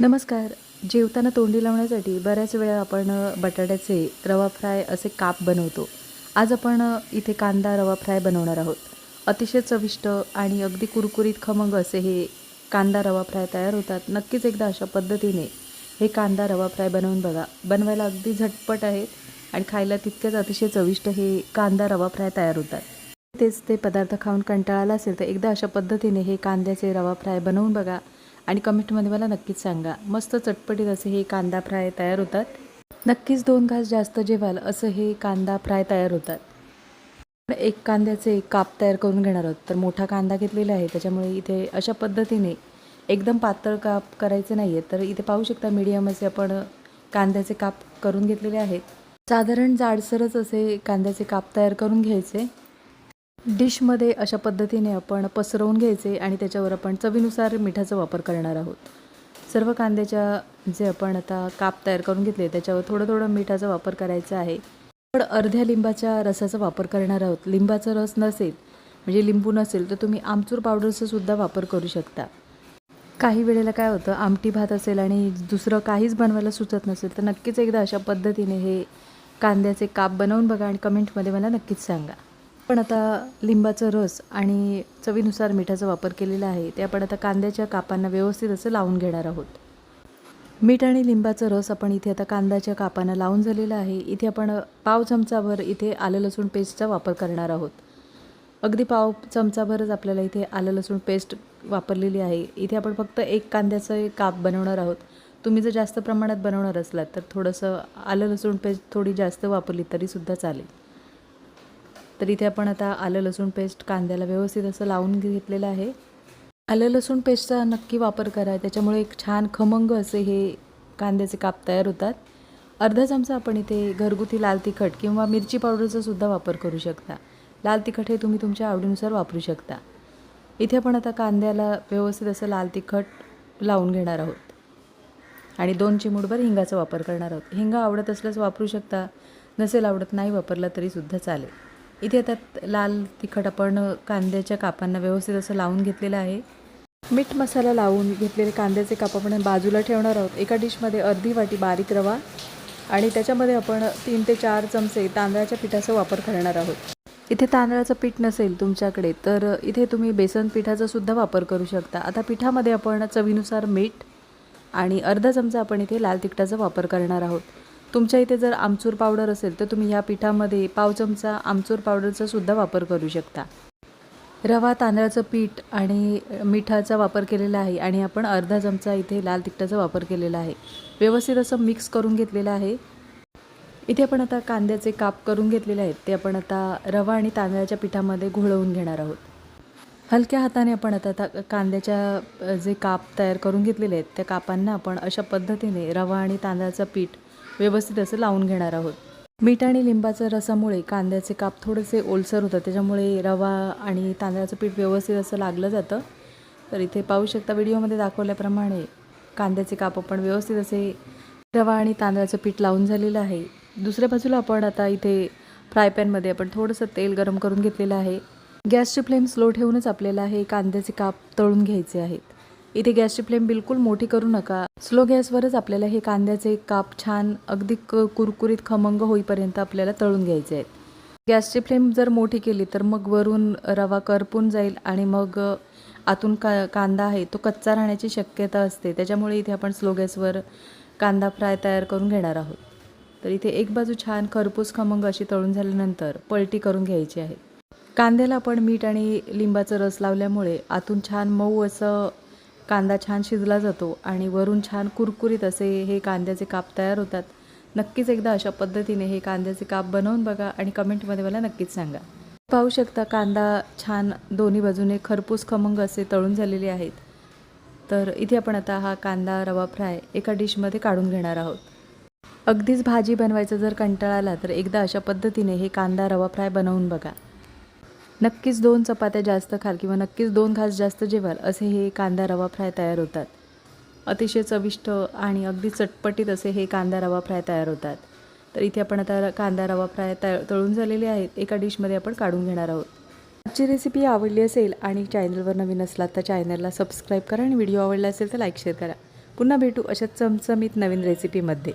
नमस्कार. जेवताना तोंडी लावण्यासाठी बऱ्याच वेळा आपण बटाट्याचे रवा फ्राय असे काप बनवतो. आज आपण इथे कांदा रवा फ्राय बनवणार आहोत. अतिशय चविष्ट आणि अगदी कुरकुरीत खमंग असे हे कांदा रवा फ्राय तयार होतात. नक्कीच एकदा अशा पद्धतीने हे कांदा रवा फ्राय बनवून बघा. बनवायला अगदी झटपट आहे आणि खायला तितकेच अतिशय चविष्ट हे कांदा रवा फ्राय तयार होतात. तेच ते पदार्थ खाऊन कंटाळाला असेल तर एकदा अशा पद्धतीने हे कांद्याचे रवा फ्राय बनवून बघा. आणि कमेंटमध्ये मला नक्कीच सांगा. मस्त चटपटीत असे हे कांदा फ्राय तयार होतात. नक्कीच दोन घास जास्त जेवाल असं हे कांदा फ्राय तयार होतात. आपण एक कांद्याचे काप तयार करून घेणार आहोत. तर मोठा कांदा घेतलेला आहे. त्याच्यामुळे इथे अशा पद्धतीने एकदम पातळ काप करायचे नाही आहे तर इथे पाहू शकता मीडियम असे आपण कांद्याचे काप करून घेतलेले आहेत. साधारण जाडसरच असे कांद्याचे काप तयार करून घ्यायचे. डिशमध्ये अशा पद्धतीने आपण पसरवून घ्यायचे आणि त्याच्यावर आपण चवीनुसार मिठाचा वापर करणार आहोत. सर्व कांद्याच्या जे आपण आता काप तयार करून घेतले त्याच्यावर थोडं थोडं मिठाचा वापर करायचा आहे. पण अर्ध्या लिंबाच्या रसाचा वापर करणार आहोत. लिंबाचा रस नसेल म्हणजे लिंबू नसेल तर तुम्ही आमचूर पावडरचा सुद्धा वापर करू शकता. काही वेळेला काय होतं आमटी भात असेल आणि दुसरं काहीच बनवायला सुचत नसेल तर नक्कीच एकदा अशा पद्धतीने हे कांद्याचे काप बनवून बघा आणि कमेंटमध्ये मला नक्कीच सांगा. पण आता लिंबाचा रस आणि चवीनुसार मिठाचा वापर केलेला आहे ते आपण आता कांद्याच्या कापांना व्यवस्थित असं लावून घेणार आहोत. मीठ आणि लिंबाचा रस आपण इथे आता कांद्याच्या कापांना लावून झालेला आहे. इथे आपण पाव चमचाभर इथे आलं लसूण पेस्टचा वापर करणार आहोत. अगदी पाव चमचाभरच आपल्याला इथे आलं लसूण पेस्ट वापरलेली आहे. इथे आपण फक्त एक कांद्याचं एक काप बनवणार आहोत. तुम्ही जर जास्त प्रमाणात बनवणार असलात तर थोडंसं आलं लसूण पेस्ट थोडी जास्त वापरली तरीसुद्धा चालेल. तर इथे आपण आता आलं लसूण पेस्ट कांद्याला व्यवस्थित असं लावून घेतलेलं आहे. आलं लसूण पेस्टचा नक्की वापर करा. त्याच्यामुळे एक छान खमंग असे हे कांद्याचे काप तयार होतात. अर्धा चमचा आपण इथे घरगुती लाल तिखट किंवा मिरची पावडरचा सुद्धा वापर करू शकता. लाल तिखट हे तुम्ही तुमच्या आवडीनुसार वापरू शकता. इथे आपण आता कांद्याला व्यवस्थित असं लाल तिखट लावून घेणार आहोत. आणि दोन चिमूडभर हिंगाचा वापर करणार आहोत. हिंगा आवडत असल्यास वापरू शकता. नसेल आवडत नाही वापरला तरीसुद्धा चालेल. इथे आता लाल तिखट आपण कांद्याच्या कापांना व्यवस्थित असं लावून घेतलेलं आहे. मीठ मसाला लावून घेतलेले कांद्याचे काप आपण बाजूला ठेवणार आहोत. एका डिशमध्ये अर्धी वाटी बारीक रवा आणि त्याच्यामध्ये आपण तीन ते चार चमचे तांदळाच्या पिठाचा वापर करणार आहोत. इथे तांदळाचं पीठ नसेल तुमच्याकडे तर इथे तुम्ही बेसन पिठाचा सुद्धा वापर करू शकता. आता पिठामध्ये आपण चवीनुसार मीठ आणि अर्धा चमचा आपण इथे लाल तिखटाचा वापर करणार आहोत. तुमच्या इथे जर आमचूर पावडर असेल तर तुम्ही ह्या पिठामध्ये पाव चमचा आमचूर पावडरचा सुद्धा वापर करू शकता. रवा तांदळाचं पीठ आणि मिठाचा वापर केलेला आहे आणि आपण अर्धा चमचा इथे लाल तिखटाचा वापर केलेला आहे. व्यवस्थित असं मिक्स करून घेतलेलं आहे. इथे आपण आता कांद्याचे काप करून घेतलेले आहेत. ते आपण आता रवा आणि तांदळाच्या पिठामध्ये घोळवून घेणार आहोत. हलक्या हाताने आपण आता ता कांद्याच्या जे काप तयार करून घेतलेले आहेत त्या कापांना आपण अशा पद्धतीने रवा आणि तांदळाचं पीठ व्यवस्थित असं लावून घेणार आहोत. मीठ आणि लिंबाच्या रसामुळे कांद्याचे काप थोडेसे ओलसर होतात. त्याच्यामुळे रवा आणि तांदळाचं पीठ व्यवस्थित असं लागलं जातं. तर इथे पाहू शकता व्हिडिओमध्ये दाखवल्याप्रमाणे कांद्याचे काप आपण व्यवस्थित असे रवा आणि तांदळाचं पीठ लावून झालेलं आहे. दुसऱ्या बाजूला आपण आता इथे फ्राय पॅनमध्ये आपण थोडंसं तेल गरम करून घेतलेलं आहे. गॅसची फ्लेम स्लो ठेवूनच आपल्याला हे कांद्याचे काप तळून घ्यायचे आहेत. इथे गॅसची फ्लेम बिलकुल मोठी करू नका. स्लो गॅसवरच आपल्याला हे कांद्याचे काप छान अगदी क कुरकुरीत खमंग होईपर्यंत आपल्याला तळून घ्यायचे आहेत. गॅसची फ्लेम जर मोठी केली तर मग वरून रवा करपून जाईल आणि मग आतून का कांदा आहे तो कच्चा राहण्याची शक्यता असते. त्याच्यामुळे इथे आपण स्लो गॅसवर कांदा फ्राय तयार करून घेणार आहोत. तर इथे एक बाजू छान खरपूस खमंग अशी तळून झाल्यानंतर पलटी करून घ्यायची आहे. कांद्याला आपण मीठ आणि लिंबाचा रस लावल्यामुळे आतून छान मऊ असं कांदा छान शिजला जातो आणि वरून छान कुरकुरीत असे हे कांद्याचे काप तयार होतात. नक्कीच एकदा अशा पद्धतीने हे कांद्याचे काप बनवून बघा आणि कमेंटमध्ये मला नक्कीच सांगा. पाहू शकता कांदा छान दोन्ही बाजूने खरपूस खमंग असे तळून झालेले आहेत. तर इथे आपण आता हा कांदा रवा फ्राय एका डिशमध्ये काढून घेणार आहोत. अगदीच भाजी बनवायचं जर कंटाळा आला तर एकदा अशा पद्धतीने हे कांदा रवा फ्राय बनवून बघा. नक्कीच दोन चपात्या जास्त खाल किंवा नक्कीच दोन घास जास्त जेवाल असे हे कांदा रवा फ्राय तयार होतात. अतिशय चविष्ट आणि अगदी चटपटीत असे हे कांदा रवा फ्राय तयार होतात. तर इथे आपण आता कांदा रवा फ्राय तळ तळून झालेले आहेत. एका डिशमध्ये आपण काढून घेणार आहोत. आजची रेसिपी आवडली असेल आणि चॅनलवर नवीन असला तर चॅनलला सबस्क्राईब करा आणि व्हिडिओ आवडला असेल तर लाईक शेअर करा. पुन्हा भेटू अशा चमचमीत नवीन रेसिपीमध्ये